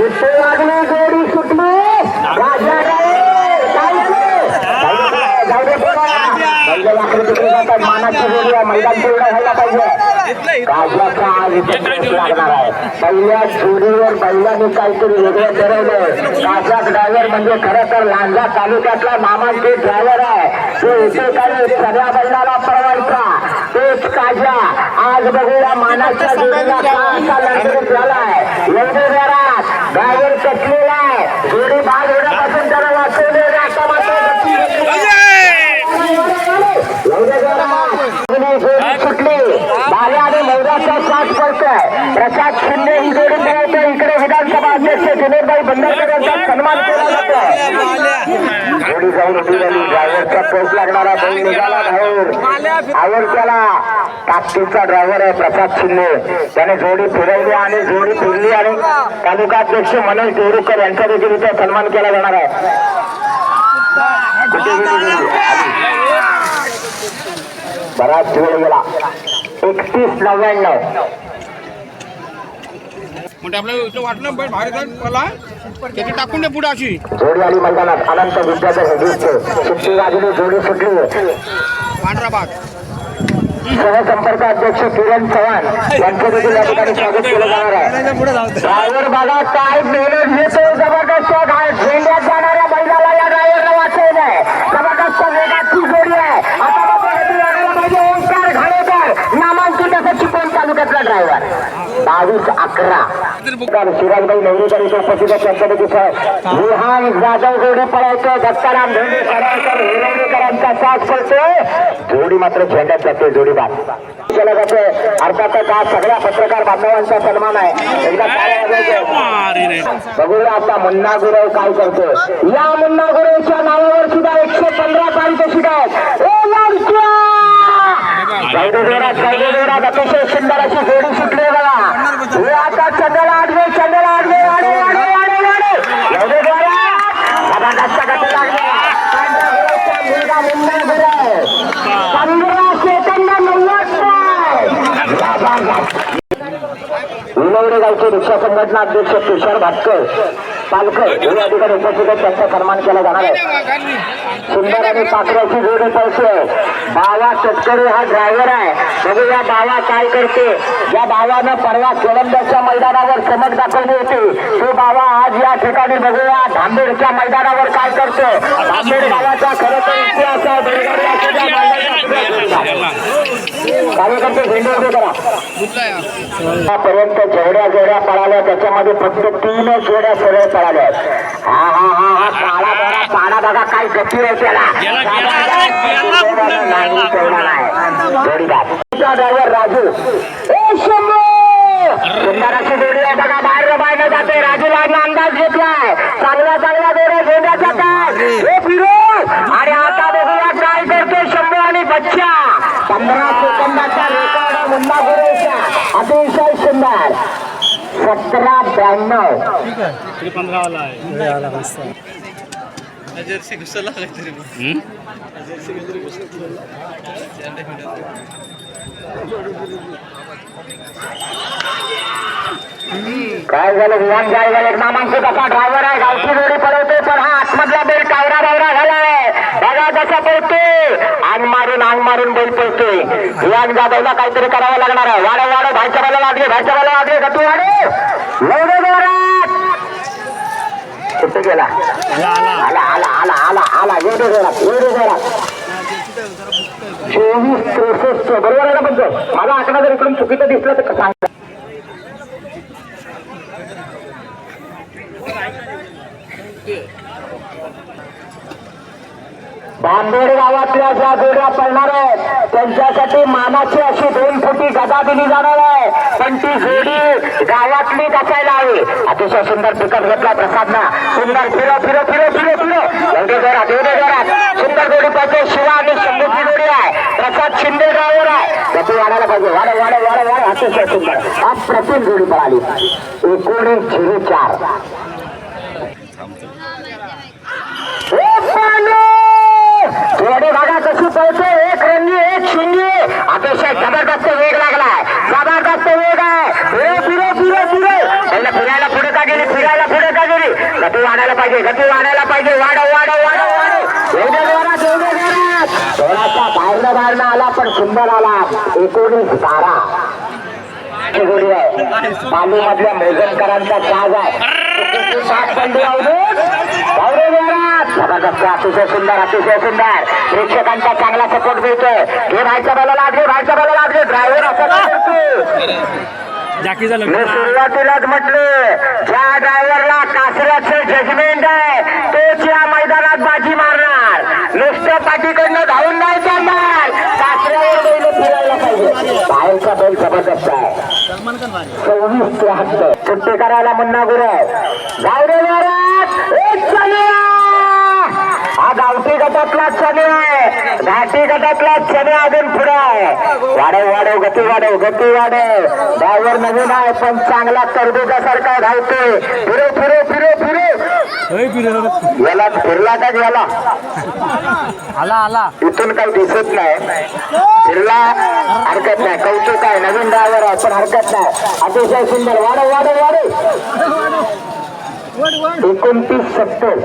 लागली जोडी सुटली? राजा पहिल्या चोरीवर तिकडे मानाची जोडी आहे. मैदान व्हायला पाहिजे. राजाचा आज लागणार आहे. पहिल्या जोडीवर काहीतरी वेगळं ठरवलं राजा ड्रायव्हर म्हणजे खरं तर लांजा तालुक्यातला मामांचे ड्रायव्हर आहे. तो काही सगळ्या बैलाला परवायचा तेच काजा. आज बघूया मानाच्या जोडीला का झालाय. एवढे जरा ड्रायव्हर चटलेला आहे. जोडी भाग होण्यापासून त्याला वाचवले आता मात्र गती घेतली. सुटली बाले आणि मौदाचा साथ पडतोय. प्रसाद शिंदे ही जोडी पळवतोय इकडे विधानसभा अध्यक्ष दिनेशभाई बंडलकर यांचा सन्मान गाडी जाऊन उभी झाली ड्रायव्हरचा पोस्ट लागणारा बैल निघाला बाहेर. आवडत्याला ताकदीचा ड्रायव्हर आहे प्रसाद शिंदे. त्याने जोडी फिरवली आणि जोडी फिरली आणि तालुकाध्यक्ष मनोज देवरुकर यांचा देखील इथे सन्मान केला जाणार आहे. बराच वेळ गेला. एकतीस नव्याण्णव. म्हणजे आपल्याला इथं वाटलं बाहेर जाईल मला त्याची टाकून दे पुढे अशी. जोडी आली मैदानात अनंत विद्याधर दिसते वाजली जोडी सुटली पांढरा भाग सहसंपर्क अध्यक्ष किरण चव्हाण यांचं देखील या ठिकाणी स्वागत केलं जाणार आहे. ड्रायव्हर बघा काय मेहनत घेतो जबरदस्त घाट झेंड्यात जाणाऱ्या बैलाला या ड्रायव्हरला वाचवलंय जबरदस्त वेगाची जोडी आहे आता मात्र गती वाढायला पाहिजे ओंकार घाणेकर नामांकित असं चिपळूण तालुक्यातला ड्रायव्हर बावीस अकरा. शिराजबाई नवरीकर इथे उपस्थित आहेत त्यांच्यापैकी सर विहान जाधव जोडी पळायचं. दत्ताराम धोंडे सरायकर हिरवणीकरांचा साथ पडतोय. जोडी मात्र झेंड्यात जाते जोडी बाद. केलं जाते. अर्थातच आज सगळ्या पत्रकार बांधवांचा सन्मान आहे. एकदा बघूया आता मुन्ना गुरव काय करतो या मुन्ना गुरवच्या नावावर सुद्धा एकशे पंधरा पारितोषिक आहेत. अतिशय सुंदर अशी जोडी सुटली बघा. हे आता आडवे आडवे मुलगा पंधरा सेकंद गावचे रिक्षा संघटना अध्यक्ष तुषार भाटकर पालकर या ठिकाणी उपस्थित त्यांचा सन्मान केला जाणार आहे. सुंदर आणि पाखराची जोडी पळतोय बावा शेतकरी हा ड्रायव्हर आहे. बघूया बावा काय करते. या बावानं परवा कोलंब्याच्या मैदानावर चमक दाखवली होती. तो बावा आज या ठिकाणी बघूया धांबेडच्या मैदानावर काय करतो धांबेड गावाचा खरं तर इतिहास कार्यकर्ते झेंडे करा. आतापर्यंत जेवढ्या जेवढ्या पळाल्या त्याच्यामध्ये फक्त तीनच जोड्या सरळ पळाल्या हा हा हा हा काळा पाडा बघा काय गती आहे त्याला जोडीदार ड्रायव्हर राजू ए शंभू सुंदराची जोडी आहे बघा बाहेर बाहेर जाते राजूला अंदाज घेतलाय चांगल्या चांगल्या जोड्या जोड्या जातात हे। फिरोज आणि आता बघूया काय करतो शंभू आणि बच्चा पंधरा सेकंदाचा रेकॉर्ड मुन्ना गुरुचा अतिशय सुंदर सतरा ब्याण्णव काय झालं विमान ड्रायव्हर एक नामांकित असा ड्रायव्हर आहे गावची जोडी पळवते पण हा आतमधला बैल कावरा बावरा झालाय. बघा कसा पळतोय. अंग मारून अंग मारून बैल पळतोय. विमान जाधवला काहीतरी करावं लागणार आहे. वाढव वाढव भाईच्या बाला वाढले भाईच्या बाला वाढले गतू वाढव. लवडे कुठे गेला आला. आला आला आला आला एवढे जोरात एवढे चोवीस त्रेसष्ट बरोबर आहे ना पण मला आकडा जर इकडून चुकीचं दिसलं तर सांग. बांबेड गावातल्या ज्या जोड्या पडणार आहेत त्यांच्यासाठी मानाची अशी दोन फुटी गदा दिली जाणार आहे. पण ती जोडी गावातली असायला हवी. अतिशय सुंदर पिकअप घेतला प्रसादना. सुंदर फिरो फिरो फिरो फिरो फिरो एवढे जोरात एवढे जोरात. सुंदर जोडी पाहिजे. शिवा आणि शंभूची जोडी आहे. प्रसाद शिंदे ड्रायव्हर आहे. गती वाढायला पाहिजे. वाढ वाढ वाढ वाढ अतिशय सुंदर. अप्रतिम जोडी पळाली. एकोणीस झिरो चार थोडी भागा कशी पळते एक रंगी एक शिंगी अतिशय जबरदस्त वेग लागलाय जबरदस्त वेग आहे फिरो फिरो फिरो फिरो पहिलं फिरायला पुढे का गेली फिरायला पुढे गटू वाढायला पाहिजे गटू वाढायला पाहिजे. वाढव वाढव वाढव वाढव. एवढ्या जोरात एवढ्या जोरात थोडासा बाहेरनं बाहेरनं आला पण सुंदर आला. एकोणीस बारा. ही मधल्या मोजनकरांचा साज आहे. सात पंडे जबरदस्त अतिशय सुंदर अतिशय सुंदर. प्रेक्षकांचा चांगला सपोर्ट मिळतोय. हे बाहेरच्या बाला घे बाहेरच्या बाला घे. ड्रायव्हर असं का करतो जाकी झालं मी सुरुवातीलाच म्हटले ज्या ड्रायव्हरला कासऱ्याचं जजमेंट आहे तोच या मैदानात बाजी मारणार. नुसतं पाठीकडनं धावून नाही चालणार. कासऱ्यावर बैल फिरायला पाहिजे. बाहेरचा बैल जबरदस्त आहे. सव्वीस त्र्याहत्तर सुट्टी करायला मुन्ना गुरु गावडे महाराज एक चलिया हा गावठी गटातला चने आहे. घाटी गटातला चने अजून पुढे आहे. वाढव वाढव गती वाढव गती वाढव. ड्रायव्हर नवीन आहे पण चांगला तरबुजासारखा धावतोय फिरो फिरो फिरो फिरो. याला फिरला का गेला आला आला. इथून काही दिसत नाही. फिरला हरकत नाही. कौतुक आहे. नवीन ड्रायव्हर आहे पण हरकत नाही. अतिशय सुंदर. वाढव वाढव वाढव. एकोणतीस सत्तर.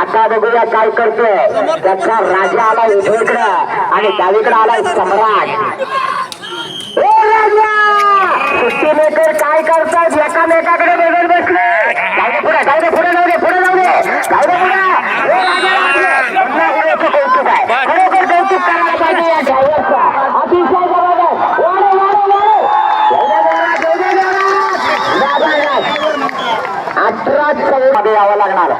आता बघूया काय करतोय. त्याचा राजा आला उजवीकडे आणि डावीकडे आलाय सम्राट. ओ काय करतात? एकामेकाकडे बघत बसले. पुढे जाऊ दे पुढे जाऊ दे पुढे जाऊ दे. जाऊ दे पुढे ओ राजा, पुन्हा गुरुचं कौतुक आहे खरोखर कौतुक करायला पाहिजे या ड्रायव्हरचा अतिशय जबरदस्त वाढव वाढव वाढव जाऊ दे जोरात, जाऊ दे जोरात. जबरदस्त. यावं लागणार.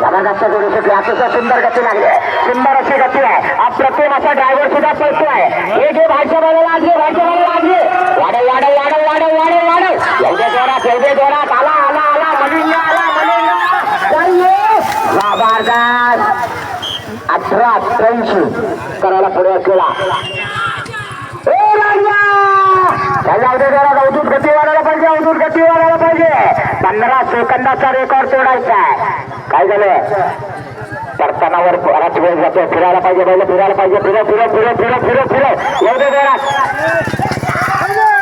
जबरदस्त अतिशय सुंदर गती लागली. आहे. सुंदर अशी गती आहे. अप्रतिम असा ड्रायव्हर सुद्धा आहे हे घे भायच्या बाजूला बाजूला वाढव वाढव वाढव वाढव वाढव वाढव. एवढे जोरात एवढे जोरात. आला आला आला. म्हणून आला मलिंगा. जबरदस्त अठरा अठ्ठ्याऐंशी करायला पुढे असलेला ए राजा! अवधूत गती वाढायला गतीवर आला पाहिजे. पंधरा सेकंदाचा रेकॉर्ड तोडायचा आहे. काय झालं? परतानावर बराच वेळ जातो फिरायला पाहिजे बैल फिरायला पाहिजे. फिरो फिरो फिरो फिरो फिरो फिरो. एवढे वेळात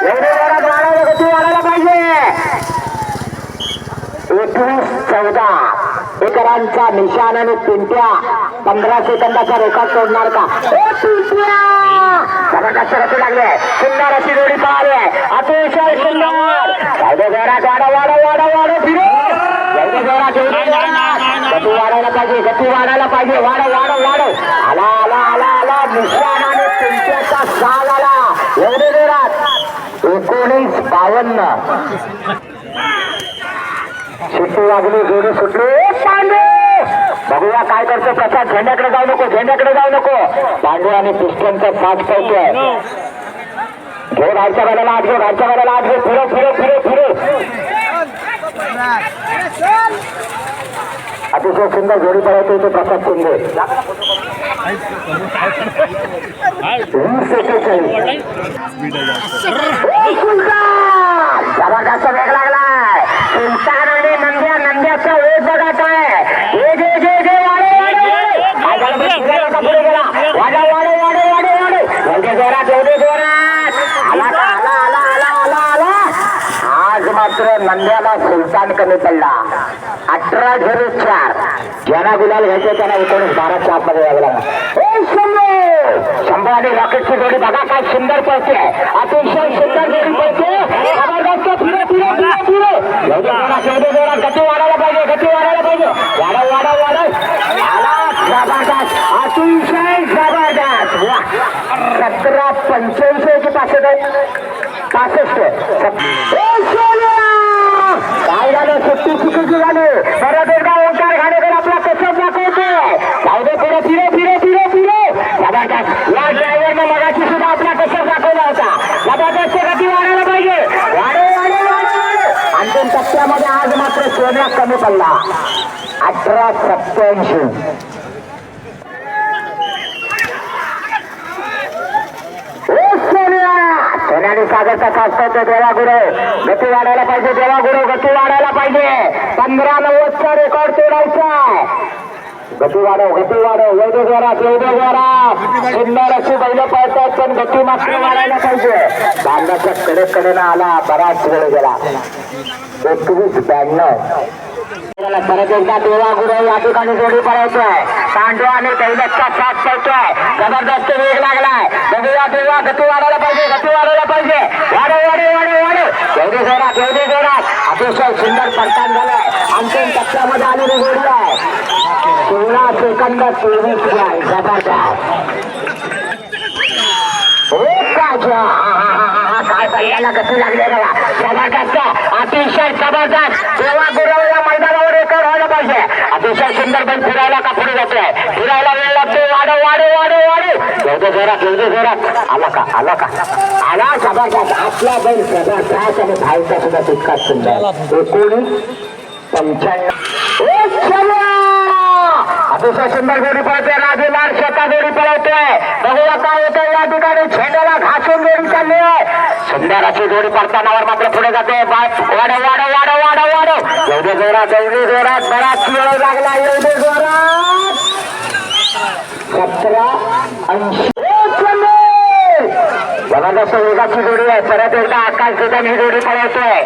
एवढे वेळात वाढायला गती वाढायला पाहिजे. एकवीस चौदा. एकरांचा निशाण आणि पिंट्या. पंधरा सेकंदाचा रेकॉर्ड तोडणार का? लागले. सुंदर अशी जोडी पाहिली आहे. अतिशय सुंदर. फिरो! जोरात गती वाढायला पाहिजे गती वाढायला आला आला आला आला. साल आला. एवढे जोरात. एकोणीस बावन्न. सुट्टी वाजली जोडी सुटली. बघूया काय करतो प्रसाद. झेंड्याकडे जाऊ नको झेंड्याकडे जाऊ नको. पांडू आणि पिस्टनचा साथ पडतोय घे घालच्या वेळेला आठ घे घालच्या वेळेला आठ घे. फिरो फिरो फिरो फिरो अतिशय सुंदर जोडी पळवतो तो प्रसाद शिंदे. वीस एकेचाळीस ओ, सुलतान! वेग लागलाय. सुलतान आणि नंद्या नंद्याचा वेग बघा काय हे घे घे घे वाढव, वाढव, वाढव. काय झालं बरं? पुढे गेला, पुढे गेला. वाढव, वाढव, वाढव, वाढव, वाढव. एवढे जोरात एवढे जोरात आला का आला आला आला आला आला आज मात्र नंद्याला सुलतान कमी पडला अठरा झिरो चार. ज्यांना गुलाल घ्यायचे त्यांना एकोणीस बाराच्या आतमध्ये यावं लागणार ए, शंभू! शंभू आणि रॉकेटची जोडी बघा काय सुंदर पळते. अतिशय सुंदर जोडी पळते. गती वाढायला पाहिजे गती वाढायला पाहिजे. वाढव वाढव वाढव. आला जबरदस्त अतिशय जबरदस्त. वा. सतरा पंच्याऐंशी पासष्ट. पासष्ट ए, सोन्या! काय झालं सुट्टी चुकीची झाली परत एकदा ओंकार घाणेकर आपला कसब दाखवतोय जाऊ पुढे फिरो फिरो फिरो फिरो. या ड्रायव्हरनं मगाशी सुद्धा आपला कसब दाखवला होता. गती वाढायला पाहिजे. वाढव वाढव वाढव अंतिम टप्प्यामध्ये आज मात्र सोन्या कमी पडला. अठरा सत्याऐंशी ओ सोन्या सोन्याने सागरचा साधतो देवा गुरु गती वाढायला पाहिजे देवा गुरु गती वाढायला पाहिजे. पंधरा नव्वदचा रेकॉर्ड तोडायचा गती वाढव गती वाढव. एवढे जोरात एवढे जोरात. सुंदर अशी बैल पळतात पण गती मात्र वाढायला पाहिजे. बांधाच्या कडे कडेनं आला बराच वेळ गेला. एकवीस ब्याण्णव. परत एकदा देवा गुरु या ठिकाणी जोडी पळवतोय पांडू आणि दैलतचा साथ पळतोय जबरदस्त वेग लागलाय. बघूया देवा गती वाढायला पाहिजे गती वाढायला पाहिजे. वाढव वाढव वाढव वाढव. एवढी जोरात एवढी जोरात. अतिशय सुंदर पडतान झालाय. अंतिम टप्प्यामध्ये आलेली जोडी आहे. सोळा सेकंद चोवीस आहे जबरदस्त. एक काजा. हा, कसं लागले बघा. जबरदस्त अतिशय जबरदस्त. तेव्हा गुरवल्या मैदानावर एकर व्हायला पाहिजे. अतिशय सुंदर पण फिरायला का पुढे जातोय? फिरायला वेळ लागतो वाढव वाढव वाढव वाढव. एवढे जोरात एवढे जोरात. आला का आला का? आला जबरदस्त. आपला बैल जबरदस्त आणि भाईचा सुद्धा तितकाच सुंदर. एकोणीस पंच्याण्णव. अतिशय सुंदर गोडी पळते राजेवार शेता गोडी पळवतोय बघूया काय होतंय या ठिकाणी. झेंड्याला घासून गोडी चालली आहे. सुंदर अशी जोडी पडतानावर मात्र पुढे जाते. वाढ वाढव वाढव वाढव वाढव वाढव. एवढे जोरात एवढे जोरात. बराच वेळ लागला एवढे जोरात. सतरा ऐंशी. बघा नंबर! वेगाची जोडी आहे. परत एकदा आकाश सुद्धा ही जोडी पळवतोय.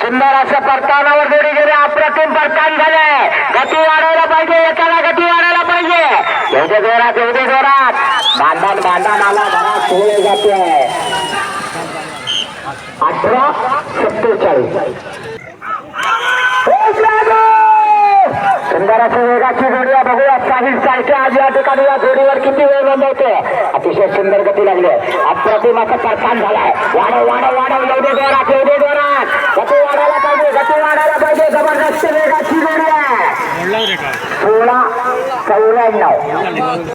सुंदर असं परतानावर जोडी गेली अप्रतिम परतान झालंय गती वाढवायला पाहिजे एकाला गती वाढायला पाहिजे. एवढे जोरात एवढे जोरात. बांधण बांधण आला घरात वेळ जाते. अठरा सत्तेचाळीस एक लागो! सुंदर वेगाची जोडी बघूया साहिल सारखे आज या ठिकाणी या जोडीवर किती वेळ नोंदवते अतिशय सुंदर गती लागली आहे. अप्रतिम असं परतान झालाय. वाढव वाढव वाढव. एवढे जोरात एवढे जोरात. गती वाढायला पाहिजे गती वाढायला पाहिजे. जबरदस्त वेगाची जोडी आहे. सोळा चौऱ्याण्णव.